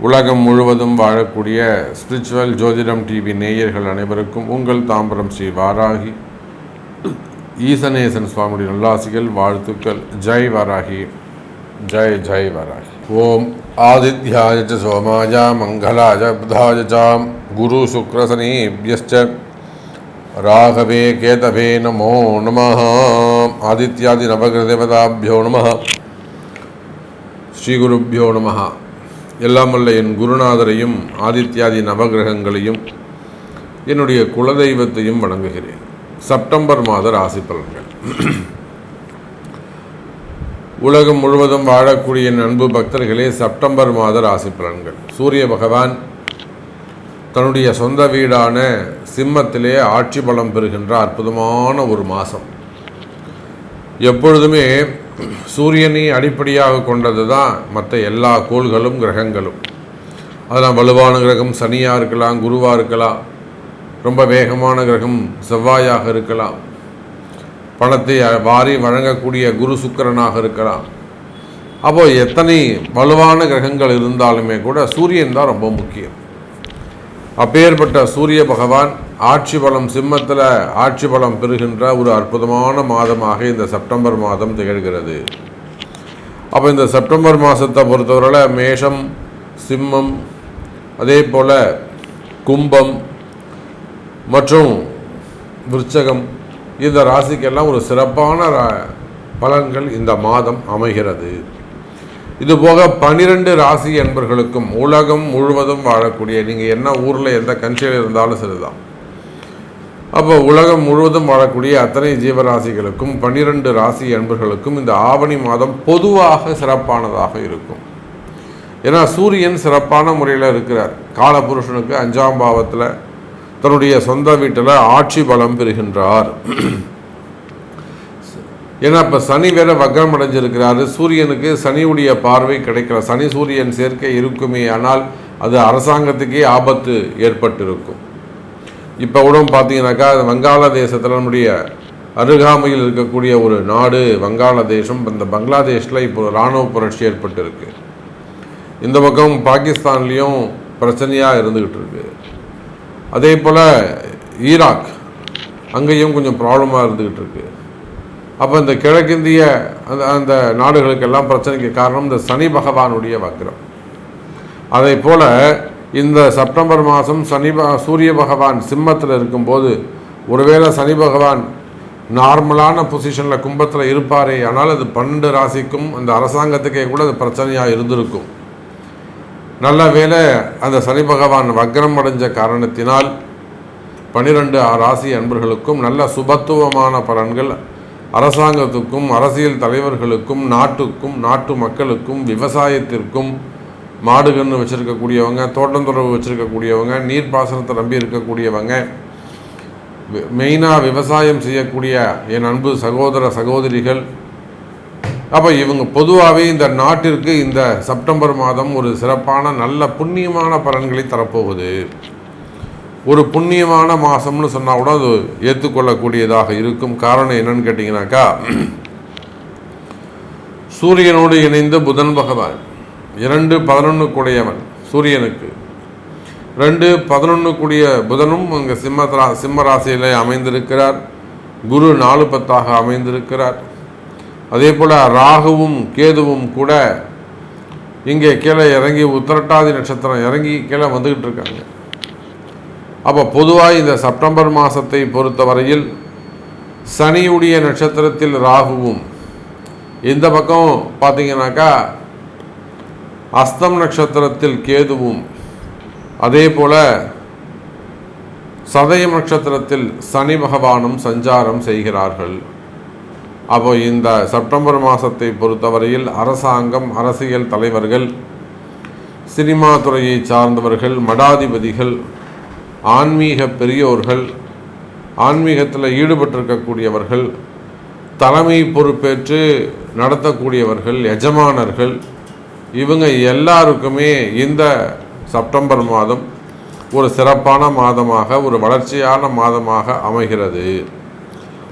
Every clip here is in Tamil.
உலகம் முழுவதும் வாழக்கூடிய ஸ்பிரிச்சுவல் ஜோதிடம் டிவி நேயர்கள் அனைவருக்கும் உங்கள் தாம்பரம் ஸ்ரீ வாராகி. ஈசநேசன் சுவாமியுடைய நல்லாசிகள் வாழ்த்துக்கள். ஜெய் வாராகி. ஜெய் ஜெய் வாராகி. ஓம் ஆதித்யாய சோமாஜா சோமாய மங்களாய புதாய சாம் குரு சுக்ரசனீபியஸ்ச ராகவே கேதவே நமோ நம. ஆதித்யாதி நவகிரதேவதாபியோ நம. ஸ்ரீகுருப்பியோ நம. எல்லாம் வல்ல என் குருநாதரையும் ஆதித்யாதி நவகிரகங்களையும் என்னுடைய குலதெய்வத்தையும் வணங்குகிறேன். செப்டம்பர் மாத ராசி பலன்கள். உலகம் முழுவதும் வாழக்கூடிய என் அன்பு பக்தர்களே செப்டம்பர் மாத ராசி பலன்கள். சூரிய பகவான் தன்னுடைய சொந்த வீடான சிம்மத்திலே ஆட்சி பலம் பெறுகின்ற அற்புதமான ஒரு மாதம் எப்பொழுதுமே சூரியனை அடிப்படையாக கொண்டது தான் மற்ற எல்லா கோள்களும் கிரகங்களும். அதெல்லாம் வலுவான கிரகம் சனியாக இருக்கலாம் குருவாக இருக்கலாம் ரொம்ப வேகமான கிரகம் செவ்வாயாக இருக்கலாம். பணத்தை வாரி வழங்கக்கூடிய குரு சுக்கரனாக இருக்கலாம். அப்போது எத்தனை வலுவான கிரகங்கள் இருந்தாலுமே கூட சூரியன் தான் ரொம்ப முக்கியம். அப்பேற்பட்ட சூரிய பகவான் ஆட்சி பலம் சிம்மத்தில் ஆட்சி பலம் பெறுகின்ற ஒரு அற்புதமான மாதமாக இந்த செப்டம்பர் மாதம் திகழ்கிறது. அப்போ இந்த செப்டம்பர் மாதத்தை பொறுத்தவரையில் மேஷம் சிம்மம் அதே போல் கும்பம் மற்றும் விருச்சகம் இந்த ராசிக்கெல்லாம் ஒரு சிறப்பான ரா- பலன்கள் இந்த மாதம் அமைகிறது. இதுபோக பனிரெண்டு ராசி என்பர்களுக்கும் உலகம் முழுவதும் வாழக்கூடிய நீங்கள் என்ன ஊரில் எந்த கண்ட்ரியில் இருந்தாலும் சரிதான். அப்போ உலகம் முழுவதும் வாழக்கூடிய அத்தனை ஜீவராசிகளுக்கும் பன்னிரண்டு ராசி அன்பர்களுக்கும் இந்த ஆவணி மாதம் பொதுவாக சிறப்பானதாக இருக்கும். ஏன்னா சூரியன் சிறப்பான முறையில் இருக்கிறார். காலபுருஷனுக்கு அஞ்சாம் பாவத்தில் தன்னுடைய சொந்த வீட்டில் ஆட்சி பலம் பெறுகின்றார். ஏன்னா இப்போ சனி வேற வக்ரம் அடைஞ்சிருக்கிறாரு சூரியனுக்கு சனியுடைய பார்வை கிடைக்கல. சனி சூரியன் சேர்க்கை இருக்குமே ஆனால் அது அரசாங்கத்துக்கே ஆபத்து ஏற்பட்டிருக்கும். இப்போ கூட பார்த்தீங்கன்னாக்கா வங்காளதேசத்தில் நம்முடைய அருகாமையில் இருக்கக்கூடிய ஒரு நாடு வங்காளதேசம் இந்த பங்களாதேஷில் இப்போ இராணுவ புரட்சி ஏற்பட்டிருக்கு. இந்த பக்கம் பாகிஸ்தான்லேயும் பிரச்சனையாக இருந்துக்கிட்டு இருக்கு அதே போல் ஈராக் அங்கேயும் கொஞ்சம் ப்ராப்ளமாக இருந்துக்கிட்டு இருக்குது அப்போ இந்த கிழக்கிந்திய அந்த அந்த நாடுகளுக்கெல்லாம் பிரச்சனைக்கு காரணம் இந்த சனி பகவானுடைய வக்ரம். அதே போல் இந்த செப்டம்பர் மாதம் சனி சூரிய பகவான் சிம்மத்தில் இருக்கும்போது ஒருவேளை சனி பகவான் நார்மலான பொசிஷனில் கும்பத்தில் இருப்பாரே ஆனால் அது பன்னெண்டு ராசிக்கும் அந்த அரசாங்கத்துக்கே கூட அது பிரச்சனையாக இருந்திருக்கும். நல்ல வேளை அந்த சனி பகவான் வக்ரம் அடைஞ்ச காரணத்தினால் பனிரெண்டு ராசி அன்பர்களுக்கும் நல்ல சுபத்துவமான பலன்கள் அரசாங்கத்துக்கும் அரசியல் தலைவர்களுக்கும் நாட்டுக்கும் நாட்டு மக்களுக்கும் விவசாயத்திற்கும் மாடு கன்று வச்சுருக்கக்கூடியவங்க தோட்டந்துறவு வச்சுருக்கக்கூடியவங்க நீர்ப்பாசனத்தை நம்பி இருக்கக்கூடியவங்க மெயினாக விவசாயம் செய்யக்கூடிய என் அன்பு சகோதர சகோதரிகள் அப்போ இவங்க பொதுவாகவே இந்த நாட்டிற்கு இந்த செப்டம்பர் மாதம் ஒரு சிறப்பான நல்ல புண்ணியமான பலன்களை தரப்போகுது. ஒரு புண்ணியமான மாதம்னு சொன்னால் கூட அது ஏற்றுக்கொள்ளக்கூடியதாக இருக்கும். காரணம் என்னன்னு கேட்டிங்கனாக்கா சூரியனோடு இணைந்த புதன் பகவான். இரண்டு பதினொன்றுக்குடையவன் சூரியனுக்கு. ரெண்டு பதினொன்றுக்குடிய புதனும் அங்கே சிம்ம சிம்ம ராசியில் அமைந்திருக்கிறார். குரு நாலு பத்தாக அமைந்திருக்கிறார். அதே போல் ராகுவும் கேதுவும் கூட இங்கே கீழே இறங்கி உத்திரட்டாதி நட்சத்திரம் இறங்கி கீழே வந்துக்கிட்டு இருக்காங்க. அப்போ பொதுவாக இந்த செப்டம்பர் மாதத்தை பொறுத்தவரையில் சனியுடைய நட்சத்திரத்தில் ராகுவும் இந்த பக்கம் பார்த்தீங்கன்னாக்கா அஸ்தம் நட்சத்திரத்தில் கேதுவும் அதே போல் சதயம் நட்சத்திரத்தில் சனி பகவானும் சஞ்சாரம் செய்கிறார்கள். அப்போ இந்த செப்டம்பர் மாதத்தை பொறுத்தவரையில் அரசாங்கம் அரசியல் தலைவர்கள் சினிமா துறையை சார்ந்தவர்கள் மடாதிபதிகள் ஆன்மீக பெரியோர்கள் ஆன்மீகத்தில் ஈடுபட்டிருக்கக்கூடியவர்கள் தலைமை பொறுப்பேற்று நடத்தக்கூடியவர்கள் எஜமானர்கள் இவங்க எல்லாருக்குமே இந்த செப்டம்பர் மாதம் ஒரு சிறப்பான மாதமாக ஒரு வளர்ச்சியான மாதமாக அமைகிறது.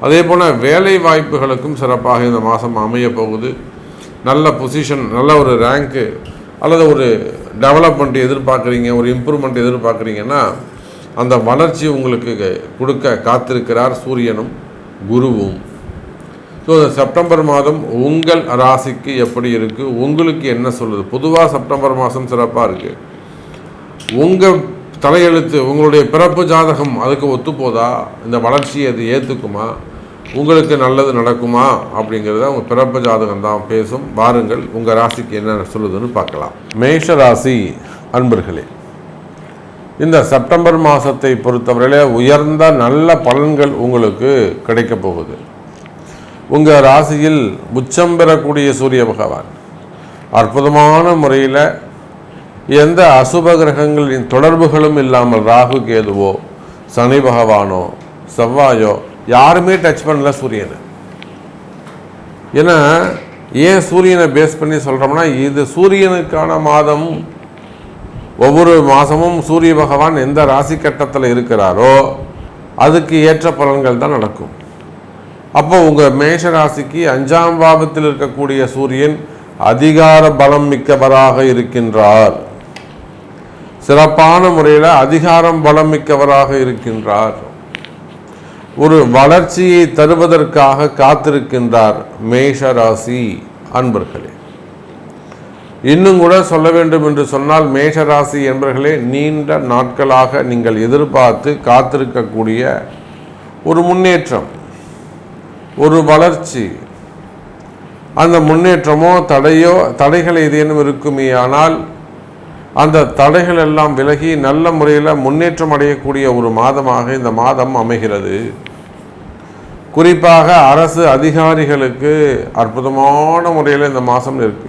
அதே போல் வேலை வாய்ப்புகளுக்கும் சிறப்பாக இந்த மாதம் அமைய போகுது. நல்ல பொசிஷன் நல்ல ஒரு ரேங்க்கு அல்லது ஒரு டெவலப்மெண்ட் எதிர்பார்க்குறீங்க ஒரு இம்ப்ரூவ்மெண்ட் எதிர்பார்க்குறீங்கன்னா அந்த வளர்ச்சி உங்களுக்கு கொடுக்க காத்திருக்கிறார் சூரியனும் குருவும். ஸோ செப்டம்பர் மாதம் உங்கள் ராசிக்கு எப்படி இருக்குது உங்களுக்கு என்ன சொல்லுது? பொதுவாக செப்டம்பர் மாதம் சிறப்பாக இருக்குது உங்கள் தலையெழுத்து உங்களுடைய பிறப்பு ஜாதகம் அதுக்கு ஒத்துப்போதா? இந்த வளர்ச்சியை அது ஏற்றுக்குமா உங்களுக்கு நல்லது நடக்குமா? அப்படிங்கிறத உங்கள் பிறப்பு ஜாதகம் தான் பேசும். வாருங்கள் உங்கள் ராசிக்கு என்ன சொல்லுதுன்னு பார்க்கலாம். மேஷ ராசி அன்பர்களே. இந்த செப்டம்பர் மாதத்தை பொறுத்தவரையிலே உயர்ந்த நல்ல பலன்கள் உங்களுக்கு கிடைக்கப் போகுது. உங்கள் ராசியில் உச்சம் பெறக்கூடிய சூரிய பகவான். அற்புதமான முறையில் எந்த அசுப கிரகங்களின் தொடர்புகளும் இல்லாமல் ராகு கேதுவோ சனி பகவானோ செவ்வாயோ யாருமே டச் பண்ணல சூரியனை. ஏன்னா ஏன் சூரியனை பேஸ் பண்ணி சொல்கிறோம்னா இது சூரியனுக்கான மாதம் ஒவ்வொரு மாதமும் சூரிய பகவான் எந்த ராசி கட்டத்தில் இருக்கிறாரோ அதுக்கு ஏற்ற பலன்கள் தான் நடக்கும். அப்போ உங்கள் மேஷ ராசிக்கு அஞ்சாம் பாவத்தில் இருக்கக்கூடிய சூரியன் அதிகார பலம் மிக்கவராக இருக்கின்றார். சிறப்பான முறையில் அதிகாரம் பலம் மிக்கவராக இருக்கின்றார். ஒரு வளர்ச்சியை தருவதற்காக காத்திருக்கின்றார் மேஷ ராசி அன்பர்களே. இன்னும் கூட சொல்ல வேண்டும் என்று சொன்னால் மேஷராசி என்பர்களே நீண்ட நாட்களாக நீங்கள் எதிர்பார்த்து காத்திருக்கக்கூடிய ஒரு முன்னேற்றம் ஒரு வளர்ச்சி. அந்த முன்னேற்றமோ தடையோ தடைகள் ஏதேனும் இருக்குமே ஆனால் அந்த தடைகள் எல்லாம் விலகி நல்ல முறையில் முன்னேற்றம் அடையக்கூடிய ஒரு மாதமாக இந்த மாதம் அமைகிறது. குறிப்பாக அரசு அதிகாரிகளுக்கு அற்புதமான முறையில் இந்த மாதம் இருக்கு.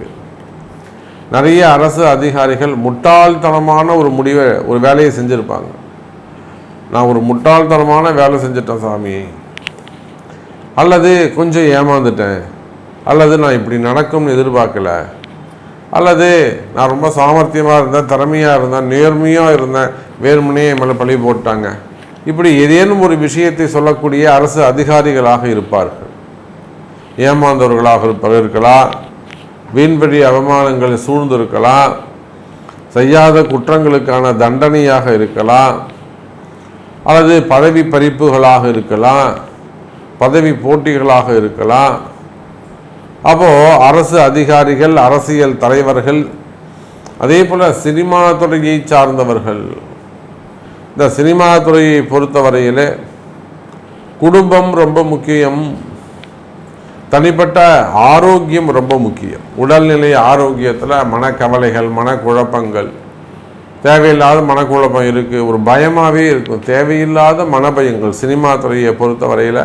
நிறைய அரசு அதிகாரிகள் முட்டாள்தனமான ஒரு முடிவை ஒரு வேலையை செஞ்சுருப்பாங்க. நான் ஒரு முட்டாள்தனமான வேலை செஞ்சிட்டேன் சாமி. அல்லது கொஞ்சம் ஏமாந்துட்டேன். அல்லது நான் இப்படி நடக்கும்னு எதிர்பார்க்கல. அல்லது நான் ரொம்ப சாமர்த்தியமாக இருந்தேன் திறமையாக இருந்தேன் நேர்மையாக இருந்தேன் வேறுமனே என் மேலே பழி போட்டாங்க. இப்படி ஏதேனும் ஒரு விஷயத்தை சொல்லக்கூடிய அரசு அதிகாரிகளாக இருப்பார்கள். ஏமாந்தவர்களாக இருப்பவர்களா? இருக்கலாம் வீண்படி அவமானங்களை சூழ்ந்திருக்கலாம். செய்யாத குற்றங்களுக்கான தண்டனையாக இருக்கலாம். அல்லது பதவி பறிப்புகளாக இருக்கலாம். பதவி போட்டிகளாக இருக்கலாம். அப்போது அரசு அதிகாரிகள் அரசியல் தலைவர்கள் அதே போல் சினிமா துறையை சார்ந்தவர்கள். இந்த சினிமா துறையை பொறுத்தவரையில் குடும்பம் ரொம்ப முக்கியம். தனிப்பட்ட ஆரோக்கியம் ரொம்ப முக்கியம். உடல்நிலை ஆரோக்கியத்தில் மனக்கவலைகள் மனக்குழப்பங்கள். தேவையில்லாத மனக்குழப்பம் இருக்குது ஒரு பயமாகவே இருக்கும் தேவையில்லாத மனபயங்கள் சினிமா துறையை பொறுத்தவரையில்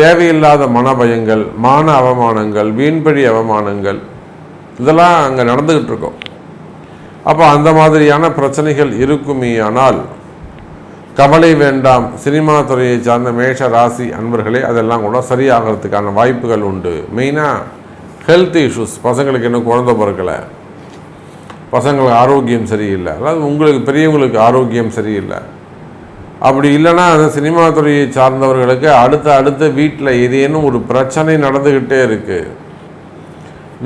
தேவையில்லாத மனபயங்கள் மான அவமானங்கள் வீண்படி அவமானங்கள் இதெல்லாம் அங்கே நடந்துக்கிட்டு இருக்கோம். அப்போ அந்த மாதிரியான பிரச்சனைகள் இருக்குமே ஆனால் கவலை வேண்டாம். சினிமா துறையை சார்ந்த மேஷ ராசி அன்பர்களே அதெல்லாம் கூட சரியாகிறதுக்கான வாய்ப்புகள் உண்டு. மெயினாக ஹெல்த் இஷ்யூஸ் பசங்களுக்கு இன்னும் குழந்த பிறக்கலை. பசங்களுக்கு ஆரோக்கியம் சரியில்லை. அதாவது உங்களுக்கு பெரியவங்களுக்கு ஆரோக்கியம் சரியில்லை. அப்படி இல்லைன்னா அந்த சினிமா துறையை சார்ந்தவர்களுக்கு அடுத்த அடுத்த வீட்டில் ஏதேனும் ஒரு பிரச்சனை நடந்துக்கிட்டே இருக்குது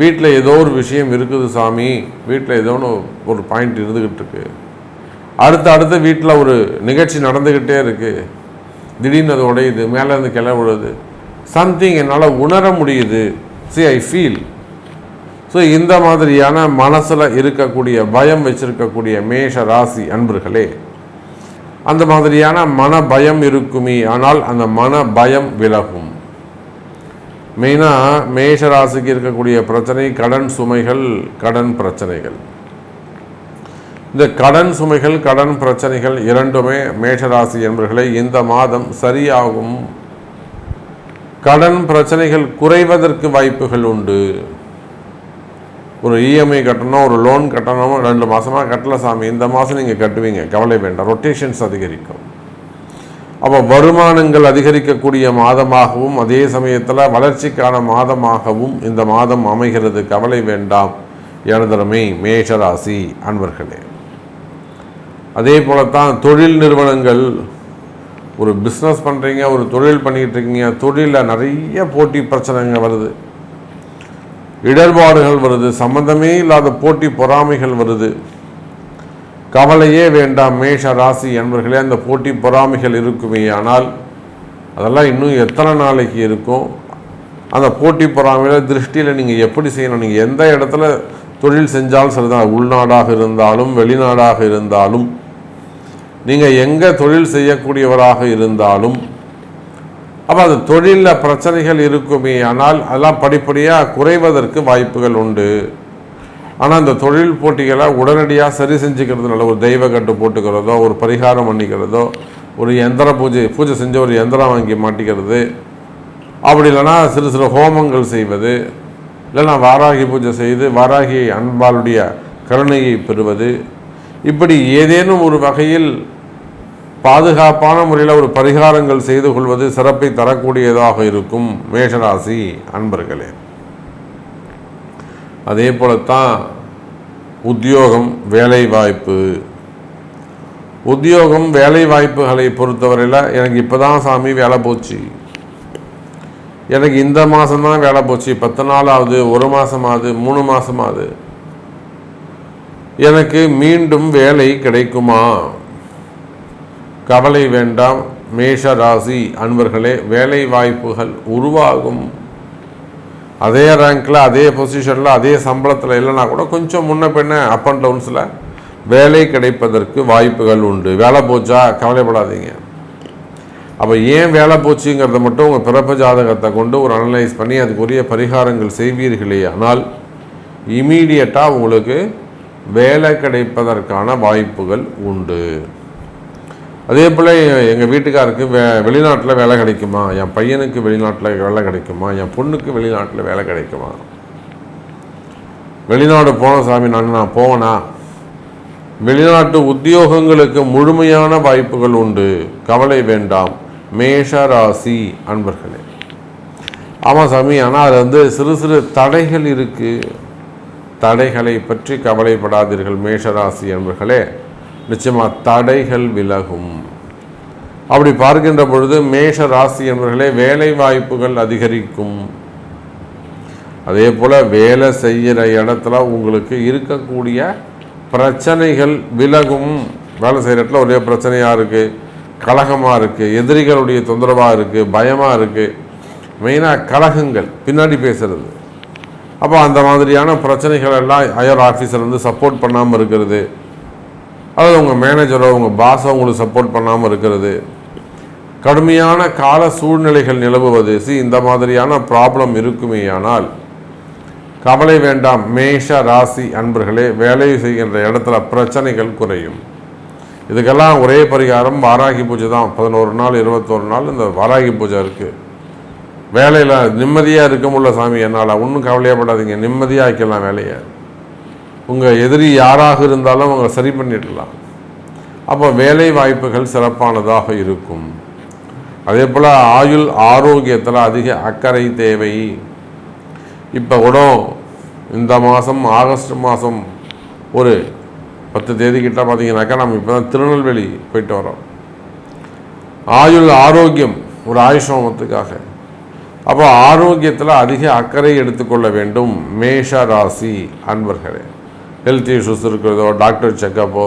வீட்டில் ஏதோ ஒரு விஷயம் இருக்குது சாமி. வீட்டில் ஏதோ ஒன்று ஒரு பாயிண்ட் இருந்துக்கிட்டு இருக்கு. அடுத்த அடுத்த வீட்டில் ஒரு நிகழ்ச்சி நடந்துக்கிட்டே இருக்குது திடீர்னு அது உடையுது மேலேருந்து கிளை விழுது. சம்திங் என்னால் உணர முடியுது. சி ஐ ஃபீல் ஸோ இந்த மாதிரியான மனசில் இருக்கக்கூடிய பயம் வச்சுருக்கக்கூடிய மேஷ ராசி அன்பர்களே அந்த மாதிரியான மன பயம் இருக்குமே ஆனால் அந்த மன பயம் விலகும். மெயினாக மேஷ ராசிக்கு இருக்கக்கூடிய பிரச்சனை கடன் சுமைகள் கடன் பிரச்சனைகள். இந்த கடன் சுமைகள் கடன் பிரச்சனைகள் இரண்டுமே மேஷராசி என்பர்களை இந்த மாதம் சரியாகும். கடன் பிரச்சனைகள் குறைவதற்கு வாய்ப்புகள் உண்டு. ஒரு இஎம்ஐ கட்டணும் ஒரு லோன் கட்டணும் ரெண்டு மாதமாக கட்டல சாமி. இந்த மாதம் நீங்கள் கட்டுவீங்க. கவலை வேண்டாம். ரொட்டேஷன்ஸ் அதிகரிக்கும். அப்போ வருமானங்கள் அதிகரிக்கக்கூடிய மாதமாகவும் அதே சமயத்தில் வளர்ச்சிக்கான மாதமாகவும் இந்த மாதம் அமைகிறது. கவலை வேண்டாம். எனதரமை மேஷராசி அன்பர்களே. அதே போலத்தான் தொழில் நிறுவனங்கள் ஒரு பிஸ்னஸ் பண்ணுறீங்க ஒரு தொழில் பண்ணிக்கிட்டு இருக்கீங்க தொழிலில் நிறைய போட்டி பிரச்சனைங்க வருது. இடர்பாடுகள் வருது சம்பந்தமே இல்லாத போட்டி பொறாமைகள் வருது. கவலையே வேண்டாம் மேஷ ராசி என்பர்களே அந்த போட்டி பொறாமைகள் இருக்குமே. ஆனால் அதெல்லாம் இன்னும் எத்தனை நாளைக்கு இருக்கும்? அந்த போட்டி பொறாமையில் திருஷ்டியில் நீங்கள் எப்படி செய்யணும்? நீங்கள் எந்த இடத்துல தொழில் செஞ்சாலும் சரிதான். உள்நாடாக இருந்தாலும் வெளிநாடாக இருந்தாலும் நீங்கள் எங்கே தொழில் செய்யக்கூடியவராக இருந்தாலும் அப்போ அந்த தொழிலில் பிரச்சனைகள் இருக்குமே ஆனால் அதெல்லாம் படிப்படியாக குறைவதற்கு வாய்ப்புகள் உண்டு. ஆனால் அந்த தொழில் போட்டிகளை உடனடியாக சரி செஞ்சுக்கிறதுனால ஒரு தெய்வ கட்டு போட்டுக்கிறதோ ஒரு பரிகாரம் பண்ணிக்கிறதோ ஒரு எந்திர பூஜை பூஜை செஞ்ச ஒரு எந்திரம் வாங்கி மாட்டிக்கிறது அப்படி இல்லைன்னா சிறு சிறு ஹோமங்கள் செய்வது இல்லைன்னா வாராகி பூஜை செய்து வாராகி அன்பாளுடைய கருணையை பெறுவது இப்படி ஏதேனும் ஒரு வகையில் பாதுகாப்பான முறையில் ஒரு பரிகாரங்கள் செய்து கொள்வது சிறப்பை தரக்கூடியதாக இருக்கும் மேஷராசி அன்பர்களே. அதே போலத்தான் உத்தியோகம் வேலை வாய்ப்பு உத்தியோகம் வேலை வாய்ப்புகளை பொறுத்தவரையில் எனக்கு இப்போ தான் சாமி வேலை போச்சு. எனக்கு இந்த மாதம்தான் வேலை போச்சு. பத்து நாள் ஆகுது ஒரு மாதம் மூணு மாதம் எனக்கு மீண்டும் வேலை கிடைக்குமா? கவலை வேண்டாம் மேஷ ராசி அன்பர்களே வேலை வாய்ப்புகள் உருவாகும். அதே ரேங்க்கில் அதே பொசிஷனில் அதே சம்பளத்தில் இல்லைன்னா கூட கொஞ்சம் முன்ன பின்ன அப் அண்ட் டவுன்ஸில் வேலை கிடைப்பதற்கு வாய்ப்புகள் உண்டு. வேலை போச்சா? கவலைப்படாதீங்க. அப்போ ஏன் வேலை போச்சுங்கிறத மட்டும் உங்கள் பிறப்பு ஜாதகத்தை கொண்டு ஒரு அனலைஸ் பண்ணி அதுக்குரிய பரிகாரங்கள் செய்வீர்களே. ஆனால் இமீடியட்டாக உங்களுக்கு வேலை கிடைப்பதற்கான வாய்ப்புகள் உண்டு. அதே போல் எங்கள் வீட்டுக்காருக்கு வே வெளிநாட்டில் வேலை கிடைக்குமா? என் பையனுக்கு வெளிநாட்டில் வேலை கிடைக்குமா? என் பொண்ணுக்கு வெளிநாட்டில் வேலை கிடைக்குமா? வெளிநாடு போன சாமி நான் நான் போனா வெளிநாட்டு உத்தியோகங்களுக்கு முழுமையான வாய்ப்புகள் உண்டு. கவலை வேண்டாம். மேஷ ராசி அன்பர்களே. ஆமாம் சாமி ஆனால் அது வந்து சிறு சிறு தடைகள் இருக்குது தடைகளை பற்றி கவலைப்படாதீர்கள் மேஷராசி என்பர்களே நிச்சயமாக தடைகள் விலகும். அப்படி பார்க்கின்ற பொழுது மேஷ ராசி என்பவர்களே வேலை வாய்ப்புகள் அதிகரிக்கும். அதே போல் வேலை செய்கிற இடத்துல உங்களுக்கு இருக்கக்கூடிய பிரச்சனைகள் விலகும். வேலை செய்கிற இடத்துல ஒரே பிரச்சனையாக இருக்குது கலகமாக இருக்குது எதிரிகளுடைய தொந்தரவாக இருக்குது பயமாக இருக்குது மெயினாக கலகங்கள் பின்னாடி பேசுறது. அப்போ அந்த மாதிரியான பிரச்சனைகள் எல்லாம் ஹையர் ஆஃபீஸர் வந்து சப்போர்ட் பண்ணாமல் இருக்கிறது. அதாவது உங்கள் மேனேஜரோ உங்கள் பாஸோ உங்களுக்கு சப்போர்ட் பண்ணாமல் இருக்கிறது. கடுமையான கால சூழ்நிலைகள் நிலவுவது. சி இந்த மாதிரியான ப்ராப்ளம் இருக்குமே ஆனால் கவலை வேண்டாம். மேஷ ராசி அன்பர்களே வேலை செய்கின்ற இடத்துல பிரச்சனைகள் குறையும். இதுக்கெல்லாம் ஒரே பரிகாரம் வாராகி பூஜை தான். பதினோரு நாள் இருபத்தோரு நாள் இந்த வாராகி பூஜை இருக்குது வேலையில் நிம்மதியாக இருக்க முடியல சாமி என்னால். ஒன்றும் கவலையப்படாதீங்க நிம்மதியாக ஆக்கலாம் வேலையை. உங்கள் எதிரி யாராக இருந்தாலும் அவங்க சரி பண்ணிடலாம். அப்போ வேலை வாய்ப்புகள் சிறப்பானதாக இருக்கும். அதே போல் ஆயுள் ஆரோக்கியத்தில் அதிக அக்கறை தேவை. இப்போ கூட இந்த மாதம் ஆகஸ்ட் மாதம் ஒரு பத்து தேதி கிட்ட பார்த்தீங்கன்னாக்கா நம்ம இப்போ தான் திருநெல்வேலி போயிட்டு வரோம். ஆயுள் ஆரோக்கியம் ஒரு ஆயுஷோமத்துக்காக அப்போ ஆரோக்கியத்தில் அதிக அக்கறை எடுத்துக்கொள்ள வேண்டும். மேஷ ராசி அன்பர்களே ஹெல்த் இஷ்யூஸ் இருக்கிறதோ டாக்டர் செக்கப்போ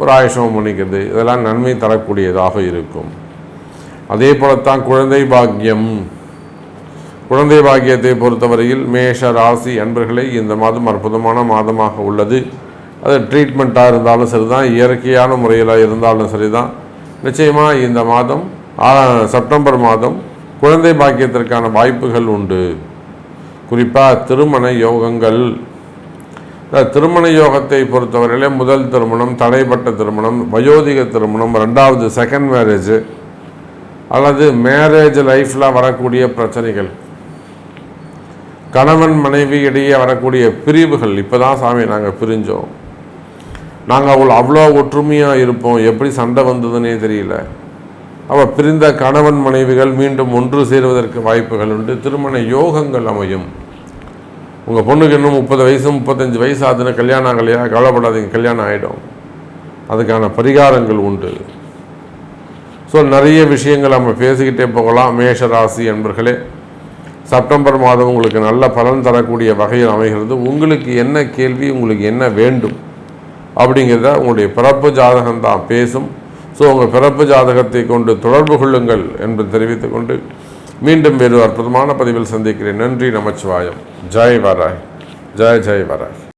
ஒரு ஆயுஷம் பண்ணிக்கிறது இதெல்லாம் நன்மை தரக்கூடியதாக இருக்கும். அதே போலத்தான் குழந்தை பாக்கியம். குழந்தை பாக்கியத்தை பொறுத்தவரையில் மேஷ ராசி அன்பர்களை இந்த மாதம் அற்புதமான மாதமாக உள்ளது. அது ட்ரீட்மெண்ட்டாக இருந்தாலும் சரி தான் இயற்கையான முறையில் இருந்தாலும் சரி தான் நிச்சயமாக இந்த மாதம் செப்டம்பர் மாதம் குழந்தை பாக்கியத்திற்கான வாய்ப்புகள் உண்டு. குறிப்பாக திருமண யோகங்கள். திருமண யோகத்தை பொறுத்தவரையிலே முதல் திருமணம் தடைப்பட்ட திருமணம் வயோதிக திருமணம் ரெண்டாவது செகண்ட் மேரேஜ் அல்லது மேரேஜ் லைஃப்பில் வரக்கூடிய பிரச்சனைகள். கணவன் மனைவி இடையே வரக்கூடிய பிரிவுகள். இப்போ தான் சாமி நாங்கள் பிரிஞ்சோம். நாங்கள் அவ்வளோ அவ்வளோ ஒற்றுமையாக இருப்போம். எப்படி சண்டை வந்ததுன்னே தெரியல. அவள் பிரிந்த கணவன் மனைவிகள் மீண்டும் ஒன்று சேருவதற்கு வாய்ப்புகள் உண்டு. திருமண யோகங்கள் அமையும். உங்கள் பொண்ணுக்கு இன்னும் முப்பது வயசு முப்பத்தஞ்சு வயசு ஆகுதுன்னு கல்யாணம் ஆகலையா? கவலைப்படாதீங்க கல்யாணம் ஆகிடும் அதுக்கான பரிகாரங்கள் உண்டு. ஸோ நிறைய விஷயங்கள் நம்ம பேசிக்கிட்டே போகலாம். மேஷ ராசி என்பர்களே செப்டம்பர் மாதம் உங்களுக்கு நல்ல பலன் தரக்கூடிய வகையில் அமைகிறது. உங்களுக்கு என்ன கேள்வி உங்களுக்கு என்ன வேண்டும் அப்படிங்கிறத உங்களுடைய பிறப்பு ஜாதகம் தான் பேசும். ஸோ உங்கள் பிறப்பு ஜாதகத்தை கொண்டு தொடர்பு கொள்ளுங்கள் என்று தெரிவித்துக் கொண்டு மீண்டும் வேறு அற்புதமான பதிவில் சந்திக்கிறேன். நன்றி நமச்சிவாயம். ஜெய் வராய். ஜெய் ஜெய் வராய்.